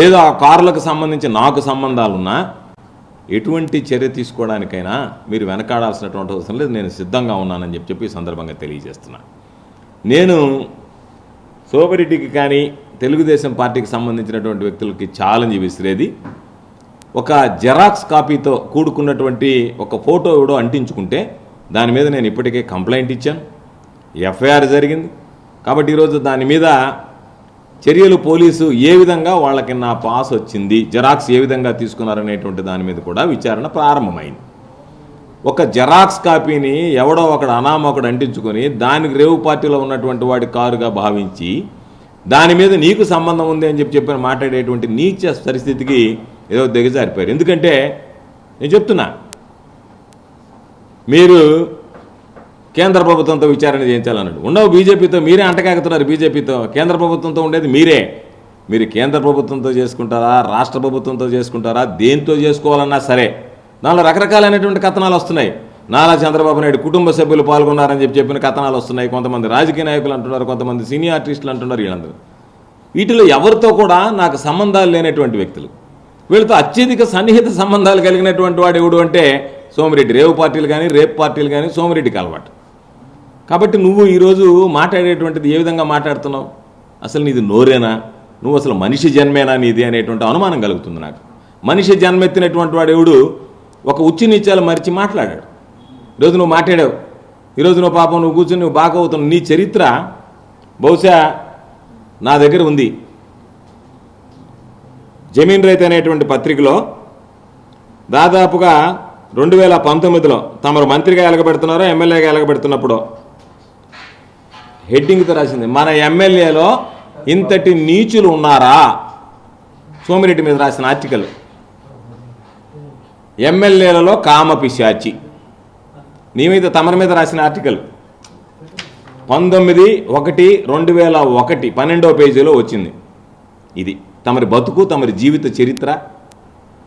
లేదా ఆ కారులకు సంబంధించి నాకు సంబంధాలున్నా ఎటువంటి చర్య తీసుకోవడానికైనా మీరు వెనకాడాల్సినటువంటి అవసరం లేదు. నేను సిద్ధంగా ఉన్నానని చెప్పి చెప్పి సందర్భంగా తెలియజేస్తున్నా. నేను సోబరెడ్డికి కానీ తెలుగుదేశం పార్టీకి సంబంధించినటువంటి వ్యక్తులకి ఛాలెంజ్ విసిరేది ఒక జెరాక్స్ కాపీతో కూడుకున్నటువంటి ఒక ఫోటో ఎవడో అంటించుకుంటే దాని మీద నేను ఇప్పటికే కంప్లైంట్ ఇచ్చాను. ఎఫ్ఐఆర్ జరిగింది. కాబట్టి ఈరోజు దాని మీద చర్యలు పోలీసు ఏ విధంగా వాళ్ళకి నా పాస్ వచ్చింది జెరాక్స్ ఏ విధంగా తీసుకున్నారనేటువంటి దాని మీద కూడా విచారణ ప్రారంభమైంది. ఒక జెరాక్స్ కాపీని ఎవడో ఒకడు అనామొకడు అంటించుకొని దానికి రేవు పార్టీలో ఉన్నటువంటి వాడి కారుగా భావించి దాని మీద నీకు సంబంధం ఉంది అని చెప్పి చెప్పిన మాట్లాడేటువంటి నీచ పరిస్థితికి ఏదో దిగజారిపోయారు. ఎందుకంటే నేను చెప్తున్నా మీరు కేంద్ర ప్రభుత్వంతో విచారణ చేయించాలన్నాడు. ఉండవు బీజేపీతో మీరే అంటకాగుతున్నారు బీజేపీతో కేంద్ర ప్రభుత్వంతో ఉండేది మీరే. మీరు కేంద్ర ప్రభుత్వంతో చేసుకుంటారా? రాష్ట్ర ప్రభుత్వంతో చేసుకుంటారా? దేంతో చేసుకోవాలన్నా సరే. దానిలో రకరకాలైనటువంటి కథనాలు వస్తున్నాయి. నారా చంద్రబాబు నాయుడు కుటుంబ సభ్యులు పాల్గొన్నారని చెప్పి చెప్పిన కథనాలు వస్తున్నాయి. కొంతమంది రాజకీయ నాయకులు అంటున్నారు కొంతమంది సీనియర్ ఆర్టిస్టులు అంటున్నారు వీళ్ళందరూ. వీటిలో ఎవరితో కూడా నాకు సంబంధాలు లేనటువంటి వ్యక్తులు. వీళ్ళతో అత్యధిక సన్నిహిత సంబంధాలు కలిగినటువంటి వాడు ఎవడు అంటే సోమిరెడ్డి. రేవు పార్టీలు కానీ రేపు పార్టీలు కానీ సోమిరెడ్డికి అలవాటు. కాబట్టి నువ్వు ఈరోజు మాట్లాడేటువంటిది ఏ విధంగా మాట్లాడుతున్నావు? అసలు నీది నోరేనా? నువ్వు అసలు మనిషి జన్మేనా నీది అనేటువంటి అనుమానం కలుగుతుంది నాకు. మనిషి జన్మెత్తినటువంటి వాడు ఎవడు? ఒక ఉచ్చి నీచాలు మరిచి మాట్లాడాడు. ఈరోజు నువ్వు మాట్లాడావు. ఈరోజు నువ్వు పాపం నువ్వు కూర్చొని నువ్వు బాగా అవుతున్నావు నీ చరిత్ర బహుశా నా దగ్గర ఉంది. జమీన్ రైతు అనేటువంటి పత్రికలో దాదాపుగా రెండు వేల పంతొమ్మిదిలో తమరు మంత్రిగా ఎలగబెడుతున్నారో ఎమ్మెల్యేగా ఎలగబెడుతున్నప్పుడు హెడ్డింగ్తో రాసింది. మన ఎమ్మెల్యేలో ఇంతటి నీచులు ఉన్నారా? సోమిరెడ్డి మీద రాసిన ఆర్టికల్. ఎమ్మెల్యేలలో కామ పిశాచి నీ మీద తమరి మీద రాసిన ఆర్టికల్. పంతొమ్మిది ఒకటి రెండు వేల ఒకటి పన్నెండవ పేజీలో వచ్చింది. ఇది తమరి బతుకు తమరి జీవిత చరిత్ర.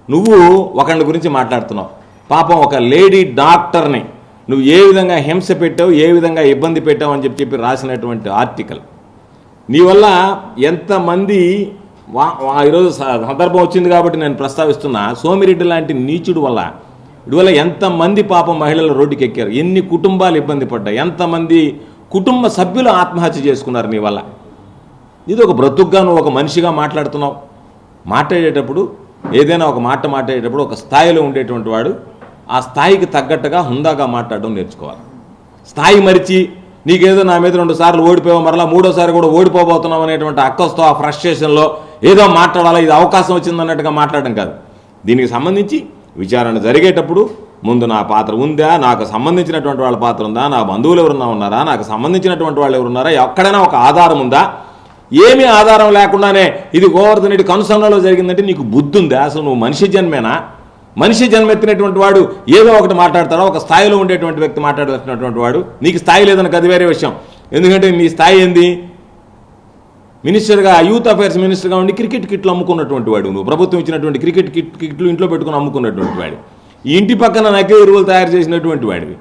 నువ్వు ఒకళ్ళ గురించి మాట్లాడుతున్నావు. పాపం ఒక లేడీ డాక్టర్ని నువ్వు ఏ విధంగా హింస పెట్టావు ఏ విధంగా ఇబ్బంది పెట్టావు అని చెప్పి చెప్పి రాసినటువంటి ఆర్టికల్. నీ వల్ల ఎంతమంది వా- ఈరోజు స- సందర్భం వచ్చింది కాబట్టి నేను ప్రస్తావిస్తున్నా. సోమిరెడ్డి లాంటి నీచుడు వల్ల ఇటువల్ల ఎంతమంది పాపం మహిళలు రోడ్డుకి ఎక్కారు? ఎన్ని కుటుంబాలు ఇబ్బంది పడ్డాయి? ఎంతమంది కుటుంబ సభ్యులు ఆత్మహత్య చేసుకున్నారు నీ వల్ల? ఇది ఒక బ్రతుగ్గా నువ్వు ఒక మనిషిగా మాట్లాడుతున్నావు. మాట్లాడేటప్పుడు ఏదైనా ఒక మాట మాట్లాడేటప్పుడు ఒక స్థాయిలో ఉండేటువంటి వాడు ఆ స్థాయికి తగ్గట్టుగా హుందాగా మాట్లాడడం నేర్చుకోవాలి. స్థాయి మరిచి నీకేదో నా మీద రెండు సార్లు ఓడిపోయావు మరలా మూడోసారి కూడా ఓడిపోబోతున్నావు అనేటువంటి అక్కస్తో ఆ ఫ్రస్ట్రేషన్లో ఏదో మాట్లాడాలా ఇది అవకాశం వచ్చిందన్నట్టుగా మాట్లాడడం కాదు. దీనికి సంబంధించి విచారణ జరిగేటప్పుడు ముందు నా పాత్ర ఉందా నాకు సంబంధించినటువంటి వాళ్ళ పాత్ర ఉందా నా బంధువులు ఎవరున్నా ఉన్నారా నాకు సంబంధించినటువంటి వాళ్ళు ఎవరున్నారా ఎక్కడైనా ఒక ఆధారం ఉందా? ఏమీ ఆధారం లేకుండానే ఇది గోవర్ధన్ రెడ్డి కనుసంలో జరిగిందంటే నీకు బుద్ధి ఉందా? అసలు నువ్వు మనిషి జన్మేనా? మనిషి జన్మెత్తినటువంటి వాడు ఏదో ఒకటి మాట్లాడతాడో ఒక స్థాయిలో ఉండేటువంటి వ్యక్తి మాట్లాడాల్సినటువంటి వాడు నీకు స్థాయి లేదనక అది వేరే విషయం. ఎందుకంటే నీ స్థాయి ఏంది? మినిస్టర్గా యూత్ అఫైర్స్ మినిస్టర్గా ఉండి క్రికెట్ కిట్లు అమ్ముకున్నటువంటి వాడు నువ్వు. ప్రభుత్వం ఇచ్చినటువంటి క్రికెట్ కిట్ కిట్లు ఇంట్లో పెట్టుకుని అమ్ముకున్నటువంటి వాడు. ఈ ఇంటి పక్కన నకిలీ ఎరువులు తయారు చేసినటువంటి వాడివి.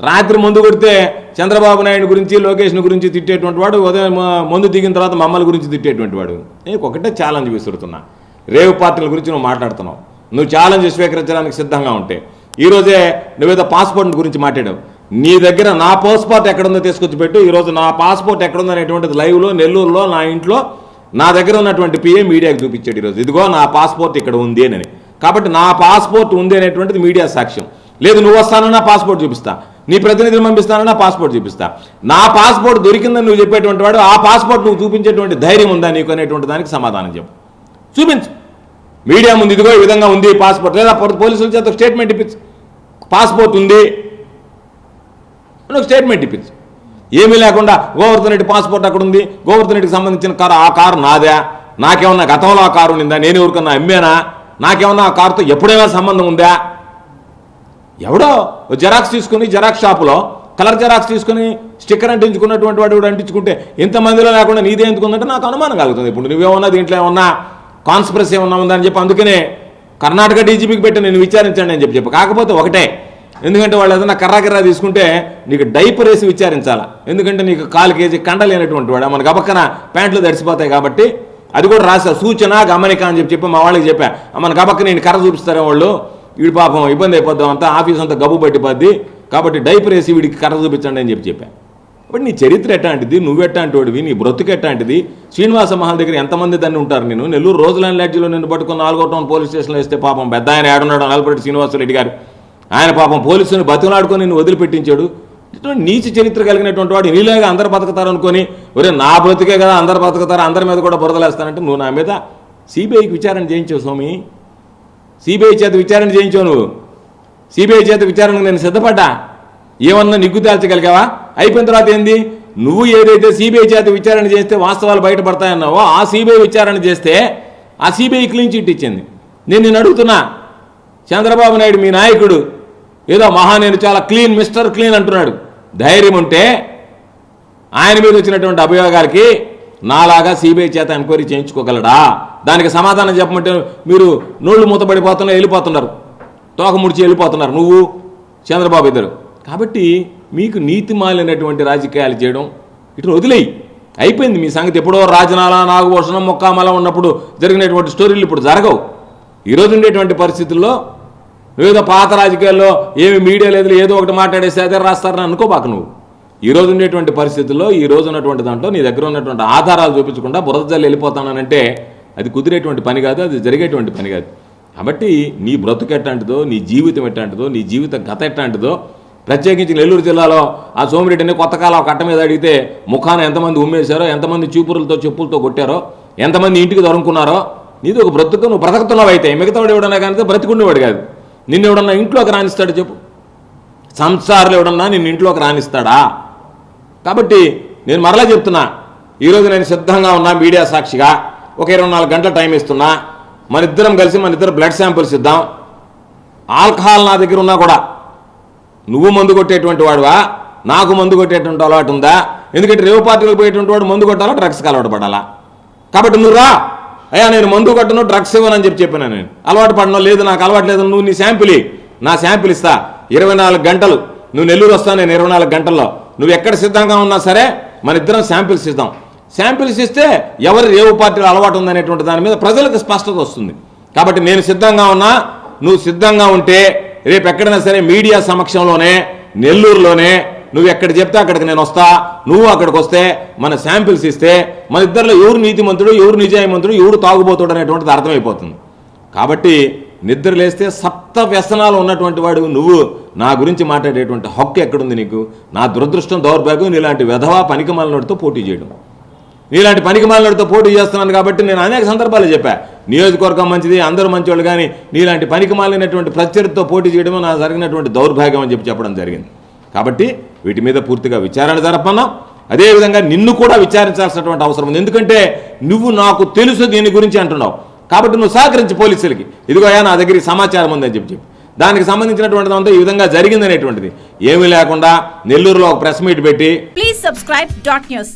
రాత్రి మందు కొడితే చంద్రబాబు నాయుడు గురించి లోకేష్ గురించి తిట్టేటువంటి వాడు ఉదయం మందు దిగిన తర్వాత మమ్మల్ని గురించి తిట్టేటువంటి వాడు. నేను ఒకటే ఛాలెంజ్ విసురుతున్నా. రేవు పార్టీల గురించి నువ్వు మాట్లాడుతున్నావు. నువ్వు ఛాలెంజ్ స్వీకరించడానికి సిద్ధంగా ఉంటే. ఈరోజే నువ్వేదో పాస్పోర్ట్ గురించి మాట్లాడావు. నీ దగ్గర నా పాస్పోర్ట్ ఎక్కడుందో తీసుకొచ్చి పెట్టు. ఈరోజు నా పాస్పోర్ట్ ఎక్కడుందో అనేటువంటిది లైవ్లో నెల్లూరులో నా ఇంట్లో నా దగ్గర ఉన్నటువంటి పిఏ మీడియాకి చూపించాడు ఈరోజు ఇదిగో నా పాస్పోర్ట్ ఇక్కడ ఉంది అని. కాబట్టి నా పాస్పోర్ట్ ఉంది అనేటువంటిది మీడియా సాక్ష్యం. లేదు నువ్వు వస్తానన్నా పాస్పోర్ట్ చూపిస్తా. నీ ప్రతినిధిని పంపిస్తానన్నా పాస్పోర్ట్ చూపిస్తా. నా పాస్పోర్ట్ దొరికిందని నువ్వు చెప్పేటువంటి వాడు ఆ పాస్పోర్ట్ నువ్వు చూపించేటువంటి ధైర్యం ఉందా నీకు అనేటువంటి దానికి సమాధానం చెప్పు. చూపించు. మీడియా ముందు ఇదిగో ఈ విధంగా ఉంది పాస్పోర్ట్. లేదా పోలీసుల చేత ఒక స్టేట్మెంట్ ఇప్పించు. పాస్పోర్ట్ ఉంది. అని ఒక స్టేట్మెంట్ ఇప్పించు. ఏమీ లేకుండా గోవర్ధన్ రెడ్డి పాస్పోర్ట్ అక్కడ ఉంది. గోవర్ధన్ రెడ్డికి సంబంధించిన కారు ఆ కారు నాదా. నాకేమన్నా గతంలో ఆ కారు ఉందా నేను ఎవరికన్నా అమ్మేనా? నాకేమన్నా ఆ కారుతో ఎప్పుడైనా సంబంధం ఉందా? ఎవడో జెరాక్స్ తీసుకుని జెరాక్స్ షాపులో కలర్ జెరాక్స్ తీసుకుని స్టిక్కర్ అంటించుకున్నటువంటి వాడు అంటించుకుంటే ఇంతమందిలో లేకుండా నీదే ఎందుకుందంటే నాకు అనుమానం కలుగుతుంది. ఇప్పుడు నువ్వేమన్నా దీంట్లో ఏమన్నా కాన్స్పిరసీ ఏమన్నా ఉందని చెప్పి అందుకనే కర్ణాటక డీజీపీకి పెట్టి నేను విచారించండి అని చెప్పి చెప్పి. కాకపోతే ఒకటే ఎందుకంటే వాళ్ళు ఏదైనా కర్రా కర్రా తీసుకుంటే నీకు డైపర్ వేసి విచారించాలా? ఎందుకంటే నీకు కాలు కేజీ కండ లేనటువంటి వాడు. మనకు అబక్కన ప్యాంట్లు తడిసిపోతాయి కాబట్టి అది కూడా రాసా. సూచన గమనిక అని చెప్పి చెప్పి మా వాళ్ళకి చెప్పా. మన గబక్క నేను కర్ర చూపిస్తారే వాళ్ళు. వీడి పాపం ఇబ్బంది అయిపోద్దాం అంతా ఆఫీస్ అంతా గబ్బు పట్టిపోద్ది. కాబట్టి డైపర్ వేసి వీడికి కర్ర చూపించండి అని చెప్పి చెప్పాను కాబట్టి నీ చరిత్ర ఎట్లాంటిది? నువ్వెట్టాంటివాడివి నీ బ్రతుకు ఎట్లాంటిది? శ్రీనివాస మహల్ దగ్గర ఎంతమంది దాన్ని ఉంటారు నేను? నెల్లూరు రోజులైన లాడ్జిలో నిన్ను పట్టుకుని నాలుగో టౌన్ పోలీస్ స్టేషన్లో వేస్తే పాపం పెద్ద ఆయన ఏడున్నాడు నలపరెడ్డి శ్రీనివాసరెడ్డి గారు. ఆయన పాపం పోలీసుని బతిమలాడుకొని నిన్ను వదిలిపెట్టించాడు. నీచి చరిత్ర కలిగినటువంటి వాడు నీలాగా అందరు బతుకుతారనుకొని ఒరే నా బ్రతుకే కదా అందరు బతుకుతారు? అందరి మీద కూడా బురదలేస్తానంటే నువ్వు నా మీద సిబిఐకి విచారణ చేయించావు స్వామి. సిబిఐ చేత విచారణ చేయించావు నువ్వు. సిబిఐ చేత విచారణకు నేను సిద్ధపడ్డా. ఏమన్నా నిగ్గు తేల్చగలిగావా? అయిపోయిన తర్వాత ఏంది? నువ్వు ఏదైతే సిబిఐ చేత విచారణ చేస్తే వాస్తవాలు బయటపడతాయన్నావో ఆ సిబిఐ విచారణ చేస్తే ఆ సిబిఐ క్లీన్ చిట్ ఇచ్చింది. నేను నిన్ను అడుగుతున్నా చంద్రబాబు నాయుడు మీ నాయకుడు ఏదో మహా నేను చాలా క్లీన్ మిస్టర్ క్లీన్ అంటున్నాడు. ధైర్యం ఉంటే ఆయన మీద వచ్చినటువంటి అభియోగాలకి నాలాగా సిబిఐ చేత ఎంక్వైరీ చేయించుకోగలడా? దానికి సమాధానం చెప్పమంటే మీరు నోళ్ళు మూతపడిపోతున్నారు వెళ్ళిపోతున్నారు. తోక ముడిచి వెళ్ళిపోతున్నారు. నువ్వు చంద్రబాబు ఇద్దరు. కాబట్టి మీకు నీతి మాలినటువంటి రాజకీయాలు చేయడం ఇటు వదిలేయి. అయిపోయింది మీ సంగతి. ఎప్పుడో రాజనాల నాగభూషణం మొక్కామల ఉన్నప్పుడు జరిగినటువంటి స్టోరీలు ఇప్పుడు జరగవు. ఈరోజు ఉండేటువంటి పరిస్థితుల్లో ఏదో పాత రాజకీయాల్లో ఏమి మీడియా లేదు ఏదో ఒకటి మాట్లాడేస్తే అదే రాస్తారని అనుకోబాక నువ్వు. ఈ రోజు ఉండేటువంటి పరిస్థితుల్లో ఈ రోజు ఉన్నటువంటి దాంట్లో నీ దగ్గర ఉన్నటువంటి ఆధారాలు చూపించకుండా బురద జల్లి వెళ్ళిపోతానంటే అది కుదిరేటువంటి పని కాదు అది జరిగేటువంటి పని కాదు. కాబట్టి నీ బ్రతుకు ఎట్లాంటిదో నీ జీవితం ఎట్లాంటిదో నీ జీవిత గత ఎట్లాంటిదో ప్రత్యేకించి నెల్లూరు జిల్లాలో ఆ సోమిరెడ్డిని కొత్తకాలం ఒక కట్ట మీద అడిగితే ముఖాన ఎంతమంది ఉమ్మేశారో ఎంతమంది చూపులతో చెప్పులతో కొట్టారో ఎంతమంది ఇంటికి దొరుకున్నారో నీది ఒక బ్రతుకు నువ్వు బ్రతకుతున్నావు అయితే మిగతావాడు ఎవడన్నా కానీ బ్రతికుండేవాడు కాదు. నిన్ను ఎవడన్నా ఇంట్లోకి రాణిస్తాడు చెప్పు. సంసారాలు ఎవడన్నా నిన్ను ఇంట్లోకి రాణిస్తాడా కాబట్టి నేను మరలా చెప్తున్నా ఈరోజు నేను సిద్ధంగా ఉన్నా మీడియా సాక్షిగా ఒక ఇరవై నాలుగు గంటల టైం ఇస్తున్నా మన ఇద్దరం కలిసి మన ఇద్దరు బ్లడ్ శాంపిల్స్ ఇద్దాం. ఆల్కహాల్ నా దగ్గర ఉన్నా కూడా నువ్వు మందు కొట్టేటువంటి వాడువా? నాకు మందు కొట్టేటువంటి అలవాటు ఉందా? ఎందుకంటే రేవు పార్టీలకు పోయేటువంటి వాడు మందు కొట్టాలా డ్రగ్స్కి అలవాటు పడాలా? కాబట్టి నువ్వు రా. అయ్యా నేను మందు కొట్టను డ్రగ్స్ ఇవ్వనని చెప్పి చెప్పాను నేను. అలవాటు పడను లేదు నాకు అలవాటు లేదు నువ్వు నీ శాంపిల్ నా శాంపిల్ ఇస్తా. ఇరవై నాలుగు గంటలు. నువ్వు నెల్లూరు వస్తా నేను ఇరవై నాలుగు గంటల్లో. నువ్వు ఎక్కడ సిద్ధంగా ఉన్నా సరే మన ఇద్దరం శాంపిల్స్ ఇద్దాం శాంపిల్స్ ఇస్తే ఎవరి రేవు పార్టీలో అలవాటు ఉందనేటువంటి దాని మీద ప్రజలకు స్పష్టత వస్తుంది. కాబట్టి నేను సిద్ధంగా ఉన్నా నువ్వు సిద్ధంగా ఉంటే రేపు ఎక్కడైనా సరే మీడియా సమక్షంలోనే నెల్లూరులోనే నువ్వు ఎక్కడ చెప్తే అక్కడికి నేను వస్తా నువ్వు అక్కడికి వస్తే మన శాంపిల్స్ ఇస్తే మన ఇద్దరిలో ఎవరు నీతిమంతుడు ఎవరు నిజాయమంతుడు ఎవరు తాగుబోతుడు అనేటువంటిది అర్థమైపోతుంది. కాబట్టి నిద్ర లేస్తే సప్త వ్యసనాలు ఉన్నటువంటి వాడు నువ్వు. నా గురించి మాట్లాడేటువంటి హక్కు ఎక్కడుంది నీకు? నా దురదృష్టం దౌర్భాగ్యం నీలాంటి వెధవా పనికిమాలినోడితో పోటీ చేయడం. నీలాంటి పనికిమాలినోడితో పోటీ చేస్తున్నాను కాబట్టి నేను అనేక సందర్భాలు చెప్పా. నియోజకవర్గం మంచిది అందరూ మంచివాళ్ళు కానీ నీలాంటి పనికిమాలినటువంటి ప్రత్యర్థితో పోటీ చేయడమే నా జరిగినటువంటి దౌర్భాగ్యం అని చెప్పి చెప్పడం జరిగింది. కాబట్టి వీటి మీద పూర్తిగా విచారణ జరపన్నా అదేవిధంగా నిన్ను కూడా విచారించాల్సినటువంటి అవసరం ఉంది. ఎందుకంటే నువ్వు నాకు తెలుసు దీని గురించి అంటున్నావు. కాబట్టి నువ్వు సహకరించి పోలీసులకి. ఇదిగో నా దగ్గర సమాచారం ఉందని చెప్పి చెప్పి. దానికి సంబంధించినటువంటిది అంతా ఈ విధంగా జరిగిందనేటువంటిది. ఏమీ లేకుండా నెల్లూరులో ఒక ప్రెస్ మీట్ పెట్టి ప్లీజ్ సబ్స్క్రైబ్ డాట్ న్యూస్